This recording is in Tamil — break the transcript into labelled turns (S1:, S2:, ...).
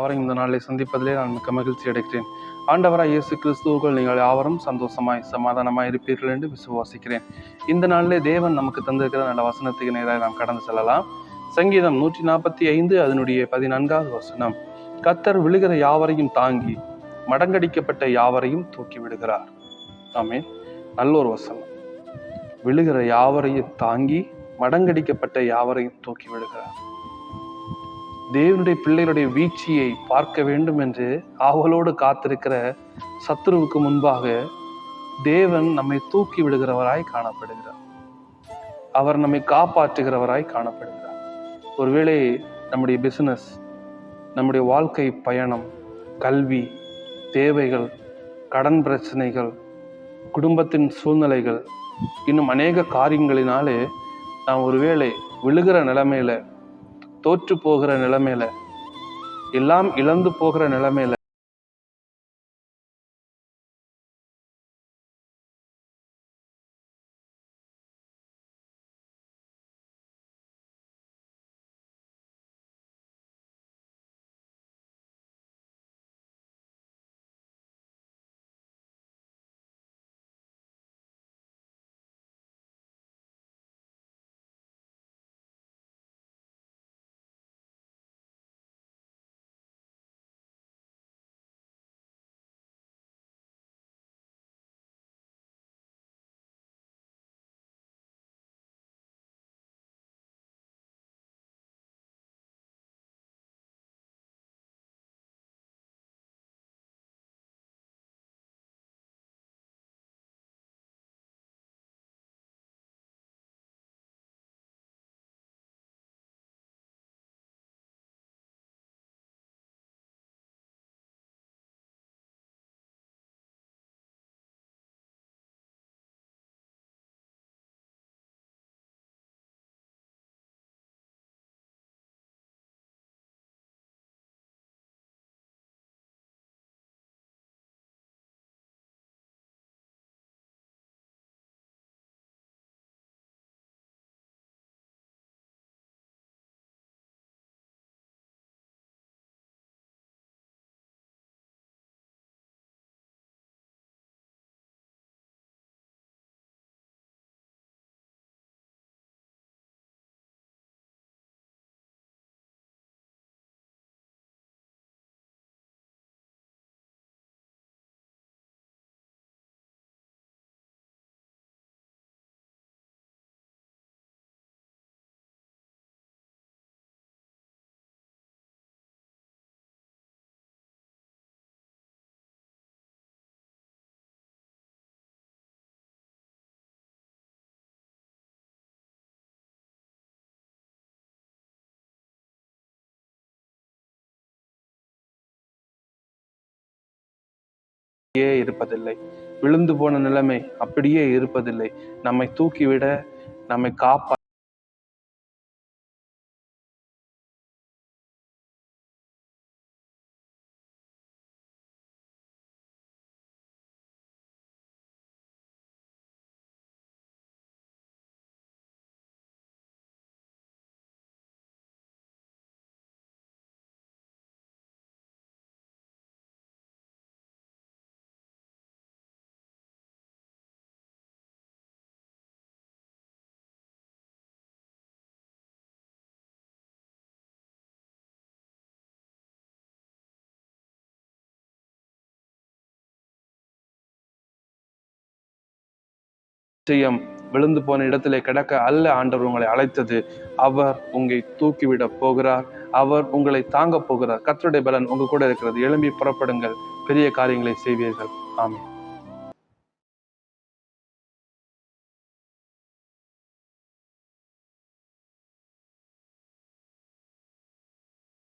S1: நாளை சந்திப்பதிலே நான் மிக்க மகிழ்ச்சி அடைகிறேன். ஆண்டவராய் இயேசு கிறிஸ்துவுக்குள் நீங்கள் யாவரும் சந்தோஷமாய் சமாதானமாய் இருப்பீர்கள் என்று விசுவாசிக்கிறேன். இந்த நாளிலே தேவன் நமக்கு தந்திருக்கிற நல்ல வசனத்துக்கு நேராக நாம் கடந்து செல்லலாம். சங்கீதம் நூற்றி நாற்பத்தி ஐந்து அதனுடைய பதினான்காவது வசனம். கத்தர் விழுகிற யாவரையும் தாங்கி மடங்கடிக்கப்பட்ட யாவரையும் தூக்கி விடுகிறார். ஆமே நல்ல ஒரு வசனம். விழுகிற யாவரையும் தாங்கி மடங்கடிக்கப்பட்ட யாவரையும் தூக்கி விடுகிறார். தேவனுடைய பிள்ளைகளுடைய வீழ்ச்சியை பார்க்க வேண்டும் என்று ஆவலோடு காத்திருக்கிற சத்ருவுக்கு முன்பாக தேவன் நம்மை தூக்கி விடுகிறவராய் காணப்படுகிறார். அவர் நம்மை காப்பாற்றுகிறவராய் காணப்படுகிறார். ஒருவேளை நம்முடைய பிசினஸ் நம்முடைய வாழ்க்கை பயணம் கல்வி தேவைகள் கடன் பிரச்சனைகள் குடும்பத்தின் சூழ்நிலைகள் இன்னும் அநேக காரியங்களினாலே நாம் ஒருவேளை விழுகிற நிலைமையில தோற்று போகிற நிலைமையில எல்லாம் இழந்து போகிற நிலைமையில அப்படியே இருப்பதில்லை. விழுந்து போன நிலைமை அப்படியே இருப்பதில்லை. நம்மை தூக்கிவிட நம்மை காப்பா நிச்சயம் விழுந்து போன இடத்திலே கிடக்க அல்ல ஆண்டவர் உங்களை அழைத்தது. அவர் உங்களை தூக்கிவிட போகிறார். அவர் உங்களை தாங்க போகிறார். கத்தருடைய பலன் உங்க கூட இருக்கிறது. எழும்பி புறப்படுங்கள். பெரிய காரியங்களை செய்வீர்கள். ஆமென்.